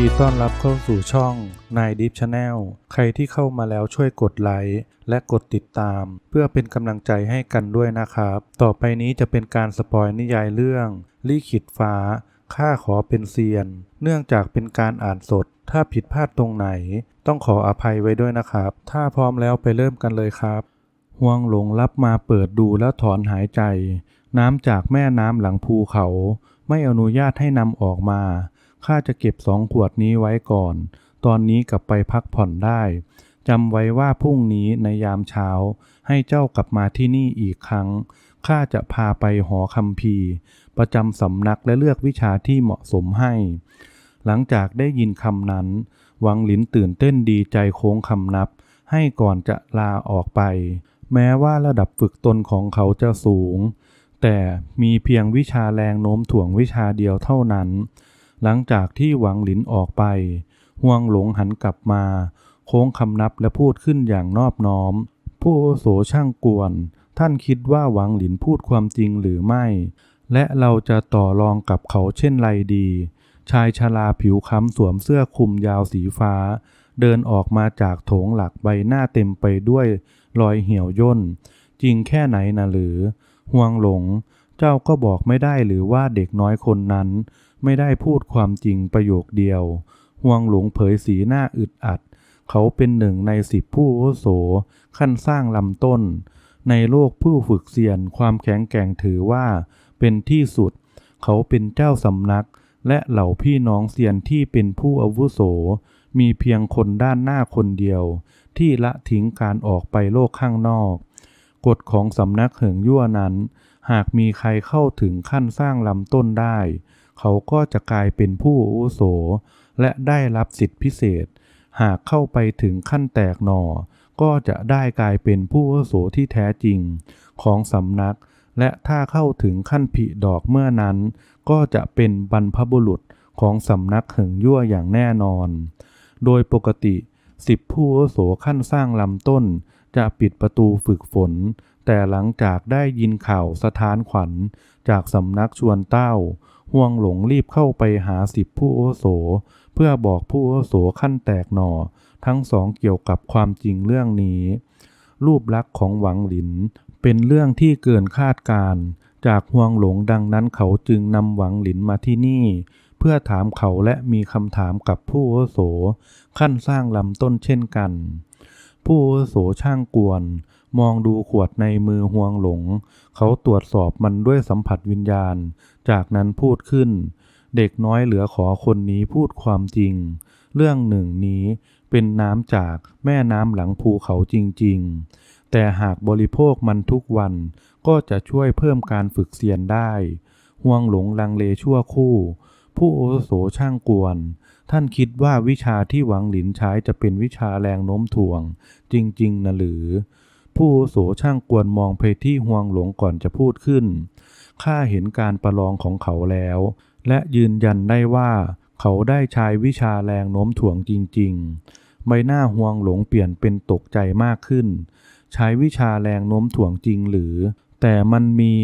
ดีต้อนรับเข้าสู่ช่องนายดิฟชาแนลใครที่เข้ามาแล้วช่วยกดไลค์และกดติดตาม เพื่อเป็นกำลังใจให้กันด้วยนะครับ ต่อไปนี้จะเป็นการสปอยนิยายเรื่องลี่ขิดฟ้าข้าขอเป็นเซียน เนื่องจากเป็นการอ่านสด ถ้าผิดพลาดตรงไหน ต้องขออภัยไว้ด้วยนะครับ ถ้าพร้อมแล้วไปเริ่มกันเลยครับห่วงหลงรับมาเปิดดูแล้วถอนหายใจ น้ำจากแม่น้ำหลังภูเขา ไม่อนุญาตให้นำออกมา ข้าจะเก็บสองขวดนี้ไว้ก่อน ตอนนี้กลับไปพักผ่อนได้จำไว้ว่าพรุ่งนี้ในยามเช้า ให้เจ้ากลับมาที่นี่อีกครั้ง ข้าจะพาไปหอคัมภีร์ประจำสำนักและเลือกวิชาที่เหมาะสมให้ หลังจากได้ยินคำนั้น วังหลินตื่นเต้นดีใจโค้งคำนับ ให้ก่อนจะลาออกไป แม้ว่าระดับฝึกตนของเขาจะสูง แต่มีเพียงวิชาแรงโน้มถ่วงวิชาเดียวเท่านั้น หลังจากที่หวังหลินออกไป ห่วงหลงหันกลับมา โค้งคำนับและพูดขึ้นอย่างนอบน้อม ผู้โสช่างกวน ท่านคิดว่าหวังหลินพูดความจริงหรือไม่ และเราจะต่อรองกับเขาเช่นไรดี ชายชราผิวค้ำสวมเสื้อคลุมยาวสีฟ้า เดินออกมาจากโถงหลักใบหน้าเต็มไปด้วยรอยเหี่ยวย่น จริงแค่ไหนนะหรือ ห่วงหลง เจ้าก็บอกไม่ได้หรือว่าเด็กน้อยคนนั้น ไม่ได้พูดความจริงประโยคเดียว ห่วงหลงเผยสีหน้าอึดอัด เขาเป็นหนึ่งในสิบผู้อวุโส ขั้นสร้างลำต้น ในโลกผู้ฝึกเซียนความแข็งแกร่งถือว่า เป็นที่สุด เขาเป็นเจ้าสำนัก และเหล่าพี่น้องเซียนที่เป็นผู้อาวุโส มีเพียงคนด้านหน้าคนเดียว ที่ละทิ้งการออกไปโลกข้างนอก กฎของสำนักเหิงยั่วนั้น หากมีใครเข้าถึงขั้นสร้างลำต้นได้ เขาก็จะกลายเป็นผู้อุโส และได้รับสิทธิพิเศษ หากเข้าไปถึงขั้นแตกหน่อ ก็จะได้กลายเป็นผู้อุโสที่แท้จริง ของสำนัก และถ้าเข้าถึงขั้นผลิดอกเมื่อนั้น ก็จะเป็นบรรพบุรุษของสำนักเหิงยั่วอย่างแน่นอน โดยปกติสิบผู้อุโสขั้นสร้างลำต้น จะปิดประตูฝึกฝน แต่หลังจากได้ยินข่าวสถานขวัญจากสำนักชวนเต้า ห่วงหลงรีบเข้าไปหาสิบผู้โอโส เพื่อบอกผู้โอโสขั้นแตกหน่อ ทั้งสองเกี่ยวกับความจริงเรื่องนี้ รูปลักษณ์ของหวังหลิน เป็นเรื่องที่เกินคาดการจากห่วงหลงดังนั้นเขาจึงนำหวังหลินมาที่นี่ เพื่อถามเขาและมีคำถามกับผู้โอโส ขั้นสร้างลำต้นเช่นกัน ผู้โอโสช่างกวน มองดูขวดในมือห่วงหลง เขาตรวจสอบมันด้วยสัมผัสวิญญาณ จากนั้นพูดขึ้น เด็กน้อยเหลือขอคนนี้พูดความจริง เรื่องหนึ่งนี้เป็นน้ำจากแม่น้ำหลังภูเขาจริง ๆ แต่หากบริโภคมันทุกวันก็จะช่วยเพิ่มการฝึกเซียนได้ ห่วงหลงลังเลชั่วคู่ ผู้โอโสช่างกวน ท่านคิดว่าวิชาที่หวังหลินใช้จะเป็นวิชาแรงโน้มถ่วง จริง ๆนะหรือ ผู้โสช่างกวนมองไปที่ห่วงหลงก่อนจะพูดขึ้น ข้าเห็นการประลองของเขาแล้ว และยืนยันได้ว่า เขาได้ใช้วิชาแรงโน้มถ่วงจริง ๆ ใบหน้าห่วงหลงเปลี่ยนเป็นตกใจมากขึ้น ใช้วิชาแรงโน้มถ่วงจริงหรือ แต่มันมี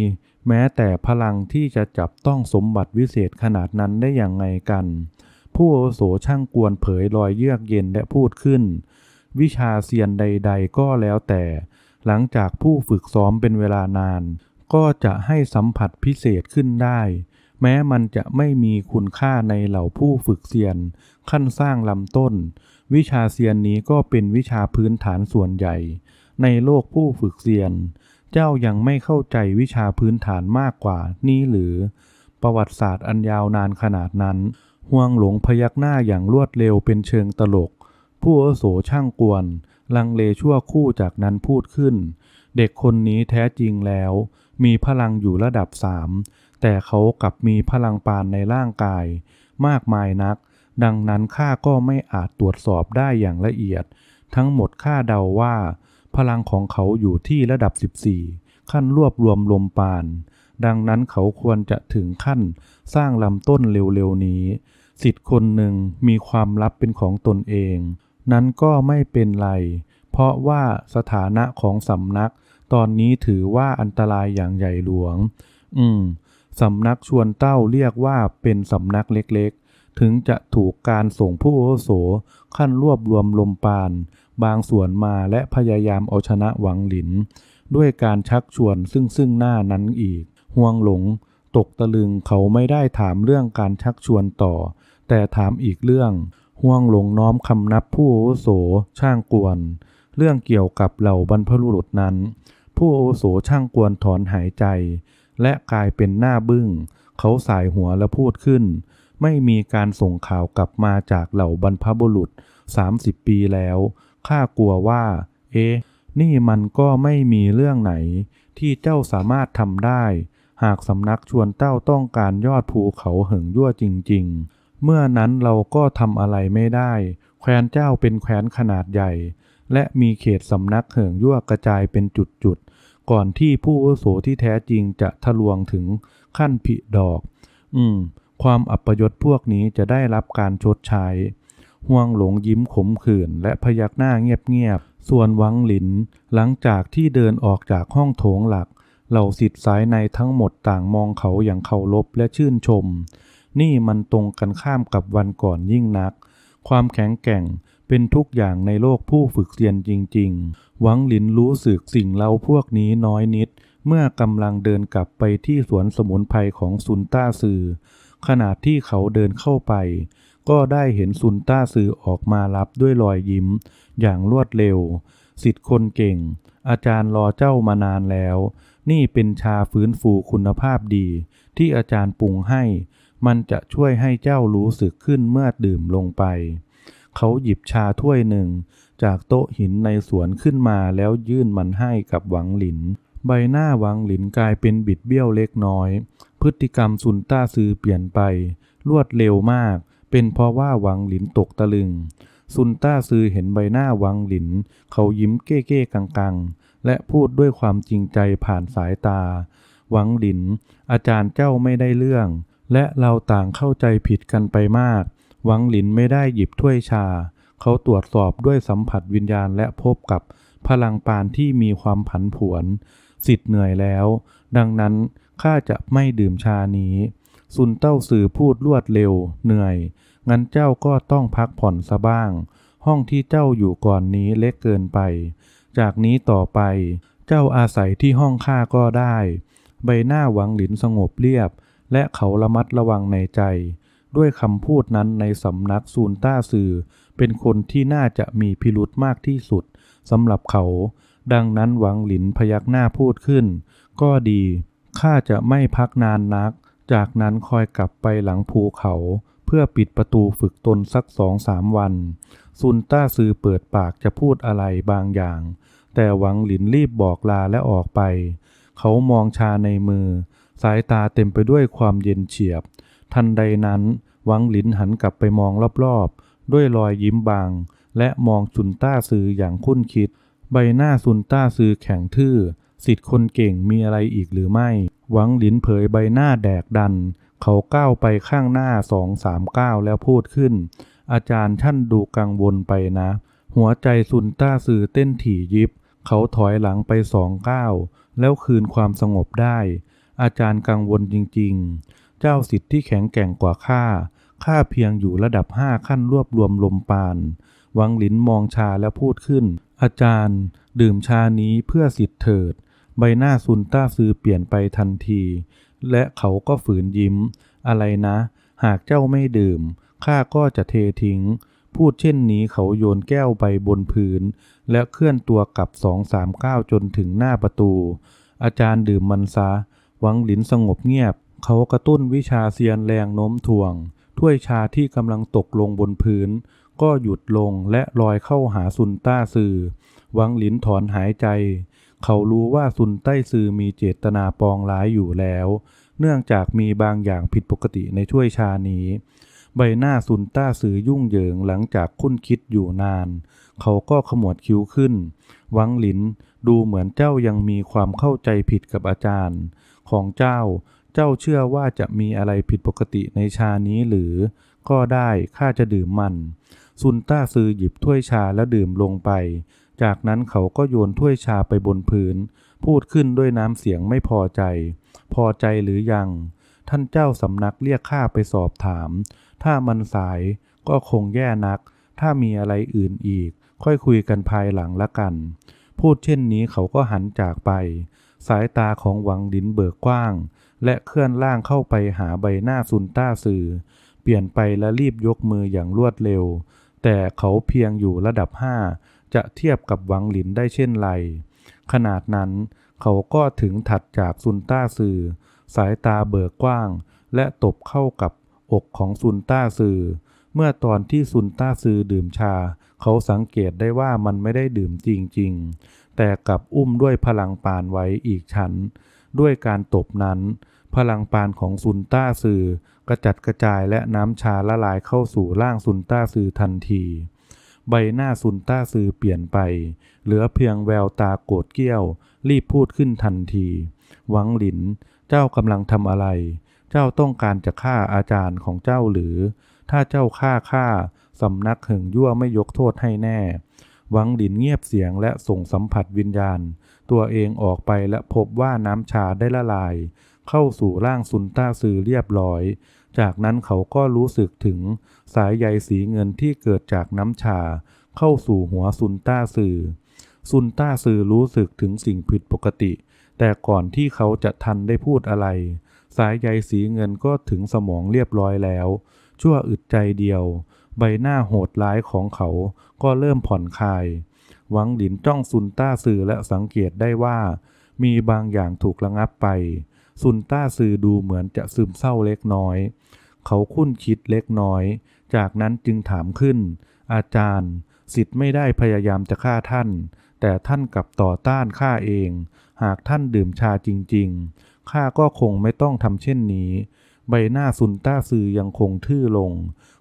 แม้แต่พลังที่จะจับต้องสมบัติวิเศษขนาดนั้นได้อย่างไงกัน ผู้อาโสช่างกวนเผยรอยเยือกเย็นและพูดขึ้น วิชาเซียนใด ๆ ก็แล้วแต่ หลังจากผู้ฝึกซ้อมเป็นเวลานาน ก็จะให้สัมผัสพิเศษขึ้นได้ แม้มันจะไม่มีคุณค่าในเหล่าผู้ฝึกเซียน ขั้นสร้างลำต้น วิชาเซียนนี้ก็เป็นวิชาพื้นฐานส่วนใหญ่ ในโลกผู้ฝึกเซียน เจ้ายังไม่เข้าใจวิชาพื้นฐานมากกว่านี้หรือ ประวัติศาสตร์อันยาวนานขนาดนั้นห่วงหลงพยักหน้าอย่างรวดเร็วเป็นเชิงตลก ผู้อโสช่างกวน ลังเลชั่วคู่จากนั้นพูดขึ้น เด็กคนนี้แท้จริงแล้ว มีพลังอยู่ระดับสามแต่เขากลับมีพลังปานในร่างกาย มากมายนัก ดังนั้นข้าก็ไม่อาจตรวจสอบได้อย่างละเอียด ทั้งหมดข้าเดาว่า พลังของเขาอยู่ที่ระดับ 14 ขั้นรวบรวมลมปาน ดังนั้นเขาควรจะถึงขั้นสร้างลำต้นเร็วๆนี้ สิทธิ์คนหนึ่งมีความลับเป็นของตนเอง นั้นก็ไม่เป็นไร เพราะว่าสถานะของสำนัก ตอนนี้ถือว่าอันตรายอย่างใหญ่หลวง อืมสำนักชวนเต้าเรียกว่าเป็นสำนักเล็กๆ ถึงจะถูกการส่งผู้อาวุโสขั้นรวบรวมลมปาน บางส่วนมาและพยายามเอาชนะหวังหลิน ด้วยการชักชวนซึ่งซึ่งหน้านั้นอีก ห่วงหลง ตกตะลึงเขาไม่ได้ถามเรื่องการชักชวนต่อ แต่ถามอีกเรื่อง ห่วงหลงน้อมคำนับผู้อาวุโสช่างกวน เรื่องเกี่ยวกับเหล่าบรรพบุรุษนั้น ผู้อาวุโสช่างกวนถอนหายใจ และกลายเป็นหน้าบึ้ง เขาสายหัวและพูดขึ้น ไม่มีการส่งข่าวกลับมาจากเหล่าบรรพบุรุษ 30 ปีแล้วข้ากลัวว่า เอ๊ะนี่มันก็ไม่มีเรื่องไหน ที่เจ้าสามารถทำได้ หากสำนักชวนเจ้าต้องการยอดภูเขาเหิงยั่วจริง ๆ เมื่อนั้นเราก็ทำอะไรไม่ได้ แคว้นเจ้าเป็นแคว้นขนาดใหญ่ และมีเขตสำนักเหิงยั่วกระจายเป็นจุดๆ ก่อนที่ผู้วุโสที่แท้จริงจะทะลวงถึงขั้นผิดอก อืม ความอัปยศพวกนี้จะได้รับการชดใช้ ห่วงหลงยิ้มขมขื่นและพยักหน้าเงียบๆ ส่วนวังหลิน หลังจากที่เดินออกจากห้องโถงหลัก เหล่าสิทธิ์สายในทั้งหมดต่างมองเขาอย่างเคารพและชื่นชม นี่มันตรงกันข้ามกับวันก่อนยิ่งนัก ความแข็งแกร่งเป็นทุกอย่างในโลกผู้ฝึกเรียนจริง ๆ หวังหลินรู้สึกสิ่งเล่าพวกนี้น้อยนิด เมื่อกำลังเดินกลับไปที่สวนสมุนไพรของซุนต้าซือขณะที่เขาเดินเข้าไป ก็ได้เห็นซุนต้าซือออกมารับด้วยรอยยิ้ม อย่างรวดเร็ว สิทธิ์คนเก่ง อาจารย์รอเจ้ามานานแล้ว นี่เป็นชาฟื้นฟูคุณภาพดี ที่อาจารย์ปรุงให้ มันจะช่วยให้เจ้ารู้สึกขึ้นเมื่อดื่มลงไป เขาหยิบชาถ้วยหนึ่ง จากโต๊ะหินในสวนขึ้นมาแล้วยื่นมันให้กับหวังหลิน ใบหน้าหวังหลินกลายเป็นบิดเบี้ยวเล็กน้อย พฤติกรรมซุนต้าซือเปลี่ยนไป รวดเร็วมาก เป็นเพราะว่าหวังหลินตกตะลึง ซุนต้าซือเห็นใบหน้าหวังหลิน เขายิ้มเก้เก้กังกังๆและพูดด้วยความจริงใจผ่านสายตา หวังหลิน อาจารย์เจ้าไม่ได้เรื่อง และเราต่างเข้าใจผิดกันไปมาก หวังหลินไม่ได้หยิบถ้วยชา เขาตรวจสอบด้วยสัมผัสวิญญาณและพบกับพลังปานที่มีความผันผวน สิทธิ์เหนื่อยแล้ว ดังนั้นข้าจะไม่ดื่มชานี้ ซุนเต้าสื่อพูดรวดเร็ว เหนื่อย งั้นเจ้าก็ต้องพักผ่อนซะบ้าง ห้องที่เจ้าอยู่ก่อนนี้เล็กเกินไป จากนี้ต่อไป เจ้าอาศัยที่ห้องข้าก็ได้ ใบหน้าหวังหลินสงบเรียบ และเขาระมัดระวังในใจ ด้วยคำพูดนั้นในสำนักซูนต้าซือเป็นคนที่น่าจะมีพิรุธมากที่สุดสำหรับเขา ดังนั้นหวังหลินพยักหน้าพูดขึ้น ก็ดีข้าจะไม่พักนานนัก จากนั้นคอยกลับไปหลังภูเขา เพื่อปิดประตูฝึกตนสักสองสามวันซุนต้าซือเปิดปากจะพูดอะไรบางอย่าง แต่หวังหลินรีบบอกลาและออกไป เขามองชาในมือ สายตาเต็มไปด้วยความเย็นเฉียบ ทันใดนั้น วังหลินหันกลับไปมองรอบๆ ด้วยรอยยิ้มบาง และมองซุนต้าซืออย่างคุ้นคิด ใบหน้าซุนต้าซือแข็งทื่อสิทธิ์คนเก่งมีอะไรอีกหรือไม่ หวังหลินเผยใบหน้าแดกดัน เขาก้าวไปข้างหน้าสองสามก้าวแล้วพูดขึ้น อาจารย์ท่านดูกังวลไปนะ หัวใจซุนต้าซือเต้นถี่ยิบ เขาถอยหลังไปสองก้าวแล้วคืนความสงบได้ อาจารย์กังวลจริง ๆ เจ้าสิทธิ์ที่แข็งแกร่งกว่าข้า ข้าเพียงอยู่ระดับห้าขั้นรวบรวมลมปาน วังหลินมองชาแล้วพูดขึ้น อาจารย์ ดื่มชานี้เพื่อสิทธิ์เถิด ใบหน้าซุนต้าซือเปลี่ยนไปทันที และเขาก็ฝืนยิ้ม อะไรนะ หากเจ้าไม่ดื่ม ข้าก็จะเททิ้งพูดเช่นนี้เขาโยนแก้วไปบนพื้น และเคลื่อนตัวกลับสองสามก้าวจนถึงหน้าประตู อาจารย์ดื่มมันซะ หวังหลินสงบเงียบ เขากระตุ้นวิชาเซียนแรงโน้มถ่วง ถ้วยชาที่กำลังตกลงบนพื้น ก็หยุดลงและลอยเข้าหาซุนต้าซือหวังหลินถอนหายใจ เขารู้ว่าซุนใต้ซือมีเจตนาปองร้ายอยู่แล้ว เนื่องจากมีบางอย่างผิดปกติในถ้วยชานี้ ใบหน้าซุนต้าซือยุ่งเหยิงหลังจากคุ้นคิดอยู่นาน เขาก็ขมวดคิ้วขึ้นหวังหลิน ดูเหมือนเจ้ายังมีความเข้าใจผิดกับอาจารย์ ของเจ้า เจ้าเชื่อว่าจะมีอะไรผิดปกติในชานี้หรือ ก็ได้ข้าจะดื่มมัน ซุนต้าซือหยิบถ้วยชาแล้วดื่มลงไป จากนั้นเขาก็โยนถ้วยชาไปบนพื้น พูดขึ้นด้วยน้ำเสียงไม่พอใจ พอใจหรือยัง ท่านเจ้าสำนักเรียกข้าไปสอบถาม ถ้ามันสายก็คงแย่นัก ถ้ามีอะไรอื่นอีก ค่อยคุยกันภายหลังละกัน พูดเช่นนี้เขาก็หันจากไป สายตาของหวังดินเบิกกว้าง และเคลื่อนล่างเข้าไปหาใบหน้าซุนต้าสื่อ เปลี่ยนไปและรีบยกมืออย่างรวดเร็ว แต่เขาเพียงอยู่ระดับห้าจะเทียบกับหวังหลินได้เช่นไร ขนาดนั้นเขาก็ถึงถัดจากซุนต้าสื่อ สายตาเบิกกว้าง และตบเข้ากับอกของซุนต้าสื่อ เมื่อตอนที่ซุนต้าซือดื่มชา เขาสังเกตได้ว่ามันไม่ได้ดื่มจริง ๆ แต่กลับอุ้มด้วยพลังปานไว้อีกชั้น ด้วยการตบนั้น พลังปานของซุนต้าซือกระจัดกระจายและน้ำชาละลายเข้าสู่ร่างซุนต้าซือทันที ใบหน้าซุนต้าซือเปลี่ยนไป เหลือเพียงแววตาโกรธเกี้ยว รีบพูดขึ้นทันทีหวังหลิน เจ้ากำลังทำอะไร เจ้าต้องการจะฆ่าอาจารย์ของเจ้าหรือ ถ้าเจ้าฆ่าข้า สำนักหิงยั่วไม่ยกโทษให้แน่ หวังหลินเงียบเสียงและส่งสัมผัสวิญญาณ ตัวเองออกไปและพบว่าน้ำชาได้ละลาย เข้าสู่ร่างซุนต้าซือเรียบร้อย จากนั้นเขาก็รู้สึกถึงสายใยสีเงินที่เกิดจากน้ำชา เข้าสู่หัวซุนต้าซือซุนต้าซือรู้สึกถึงสิ่งผิดปกติ แต่ก่อนที่เขาจะทันได้พูดอะไร สายใยสีเงินก็ถึงสมองเรียบร้อยแล้ว ชั่วอึดใจเดียว ใบหน้าโหดร้ายของเขาก็เริ่มผ่อนคลาย หวังหลินจ้องซุนต้าซือและสังเกตได้ว่า มีบางอย่างถูกระงับไป ซุนต้าซือดูเหมือนจะซึมเศร้าเล็กน้อย เขาคุ้นคิดเล็กน้อย จากนั้นจึงถามขึ้น อาจารย์ สิทธิ์ไม่ได้พยายามจะฆ่าท่าน แต่ท่านกลับต่อต้านข้าเอง หากท่านดื่มชาจริง ๆ ข้าก็คงไม่ต้องทำเช่นนี้ ใบหน้าซุนต้าซือยังคงทื่อลง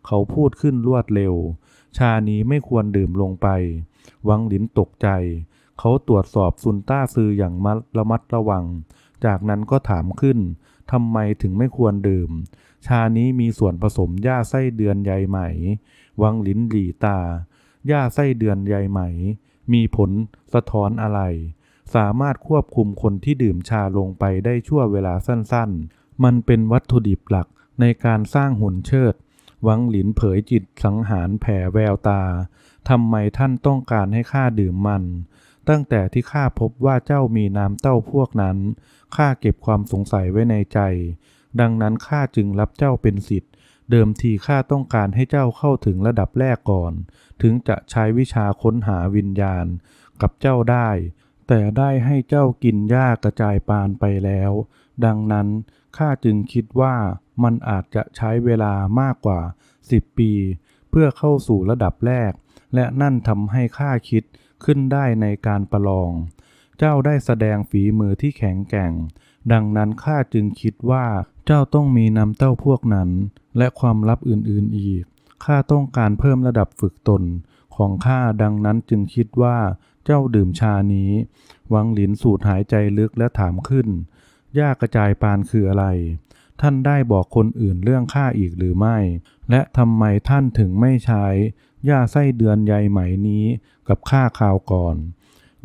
เขาพูดขึ้นรวดเร็ว ชานี้ไม่ควรดื่มลงไป วังหลินตกใจ เขาตรวจสอบซุนต้าซืออย่างมัดระมัดระวัง จากนั้นก็ถามขึ้นทำไมถึงไม่ควรดื่ม ชานี้มีส่วนผสมหญ้าไส้เดือนใยไหม วังหลินหลีตาหญ้าไส้เดือนใยไหม มีผลสะท้อนอะไร สามารถควบคุมคนที่ดื่มชาลงไปได้ชั่วเวลาสั้นๆ มันเป็นวัตถุดิบหลักในการสร้างหุ่นเชิด วังหลินเผยจิตสังหารแผ่แววตา ทำไมท่านต้องการให้ข้าดื่มมัน ตั้งแต่ที่ข้าพบว่าเจ้ามีน้ำเต้าพวกนั้น ข้าเก็บความสงสัยไว้ในใจ ดังนั้นข้าจึงรับเจ้าเป็นสิทธิ์ เดิมทีข้าต้องการให้เจ้าเข้าถึงระดับแรกก่อน ถึงจะใช้วิชาค้นหาวิญญาณ กับเจ้าได้ แต่ได้ให้เจ้ากินหญ้ากระจายปานไปแล้ว ดังนั้นข้าจึงคิดว่ามันอาจจะใช้เวลามากกว่า 10 ปี เพื่อเข้าสู่ระดับแรก และนั่นทำให้ข้าคิดขึ้นได้ในการประลอง เจ้าได้แสดงฝีมือที่แข็งแกร่ง ดังนั้นข้าจึงคิดว่าเจ้าต้องมีน้ำเต้าพวกนั้น และความลับอื่นๆอีกข้าต้องการเพิ่มระดับฝึกตนของข้าดังนั้นจึงคิดว่าเจ้าดื่มชานี้ วังหลินสูดหายใจลึกและถามขึ้น หญ้ากระจายปานคืออะไร ท่านได้บอกคนอื่นเรื่องข้าอีกหรือไม่ และทำไมท่านถึงไม่ใช้หญ้าไส้เดือนใยไหมนี้กับข้าคราวก่อน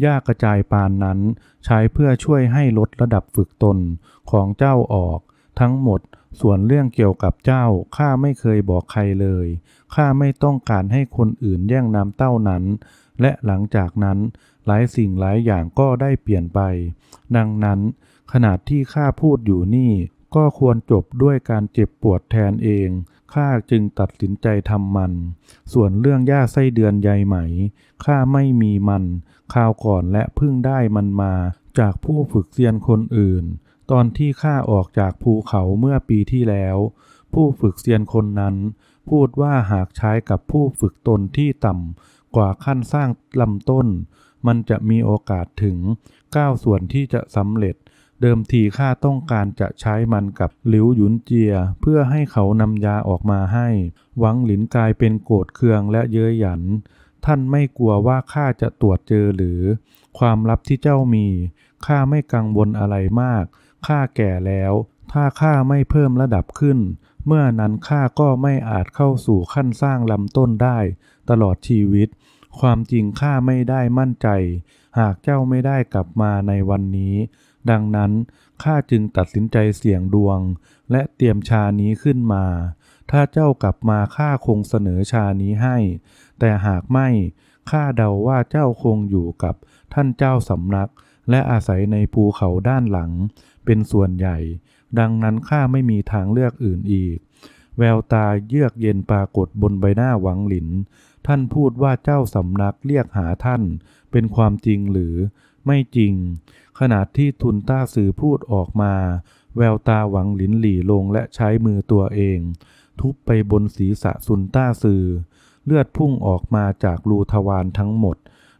หญ้ากระจายปานนั้น ใช้เพื่อช่วยให้ลดระดับฝึกตนของเจ้าออก ทั้งหมดส่วนเรื่องเกี่ยวกับเจ้าข้าไม่เคยบอกใครเลยข้าไม่ต้องการให้คนอื่นแย่งน้ำเต้านั้น และหลังจากนั้นหลายสิ่งหลายอย่างก็ได้เปลี่ยนไป ดังนั้น ขณะที่ข้าพูดอยู่นี่ ก็ควรจบด้วยการเจ็บปวดแทนเองข้าจึงตัดสินใจทำมัน ส่วนเรื่องหญ้าไส้เดือนใยไหมข้าไม่มีมันคราวก่อนและเพิ่งได้มันมา จากผู้ฝึกเซียนคนอื่น ตอนที่ข้าออกจากภูเขาเมื่อปีที่แล้ว ผู้ฝึกเซียนคนนั้น พูดว่าหากใช้กับผู้ฝึกตนที่ต่ำกว่าขั้นสร้างลำต้น มันจะมีโอกาสถึง9ส่วนที่จะสำเร็จ เดิมทีข้าต้องการจะใช้มันกับหลิวหยุนเจีย เพื่อให้เขานำยาออกมาให้ หวังหลินกลายเป็นโกรธเคืองและเย้ยหยัน ท่านไม่กลัวว่าข้าจะตรวจเจอหรือ ความลับที่เจ้ามีข้าไม่กังวลอะไรมากข้าแก่แล้ว ถ้าข้าไม่เพิ่มระดับขึ้น เมื่อนั้นข้าก็ไม่อาจเข้าสู่ขั้นสร้างลำต้นได้ ตลอดชีวิต ความจริงข้าไม่ได้มั่นใจ หากเจ้าไม่ได้กลับมาในวันนี้ ดังนั้นข้าจึงตัดสินใจเสี่ยงดวง และเตรียมชานี้ขึ้นมา ถ้าเจ้ากลับมาข้าคงเสนอชานี้ให้ แต่หากไม่ข้าเดาว่าเจ้าคงอยู่กับท่านเจ้าสำนัก และอาศัยในภูเขาด้านหลัง เป็นส่วนใหญ่ ดังนั้นข้าไม่มีทางเลือกอื่นอีก แววตาเยือกเย็นปรากฏบนใบหน้าหวังหลิน ท่านพูดว่าเจ้าสำนักเรียกหาท่าน เป็นความจริงหรือ ไม่จริงขณะที่ทุนต้าสื่อพูดออกมา แววตาหวังหลินหลี่ลงและใช้มือตัวเอง ทุบไปบนศีรษะซุนต้าซือเลือดพุ่งออกมาจากรูทวารทั้งหมด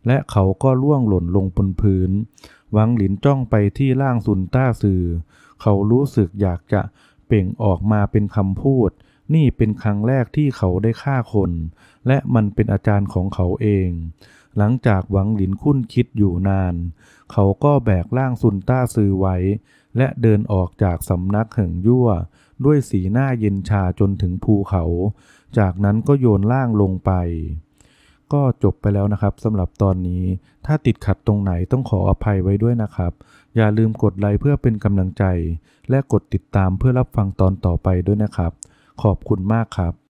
และเขาก็ล่วงหล่นลงบนพื้น หวังหลินจ้องไปที่ร่างซุนต้าซือเขารู้สึกอยากจะเปล่งออกมาเป็นคำพูด นี่เป็นครั้งแรกที่เขาได้ฆ่าคน และมันเป็นอาจารย์ของเขาเอง หลังจากหวังหลินคุ้นคิดอยู่นาน เขาก็แบกร่างซุนต้าซือไว้ และเดินออกจากสำนักเหิงยั่ว ด้วยสีหน้าเย็นชาจนถึงภูเขา จากนั้นก็โยนร่างลงไป ก็จบไปแล้วนะครับสำหรับตอนนี้ ถ้าติดขัดตรงไหนต้องขออภัยไว้ด้วยนะครับ อย่าลืมกดไลค์เพื่อเป็นกำลังใจ และกดติดตามเพื่อรับฟังตอนต่อไปด้วยนะครับ ขอบคุณมากครับ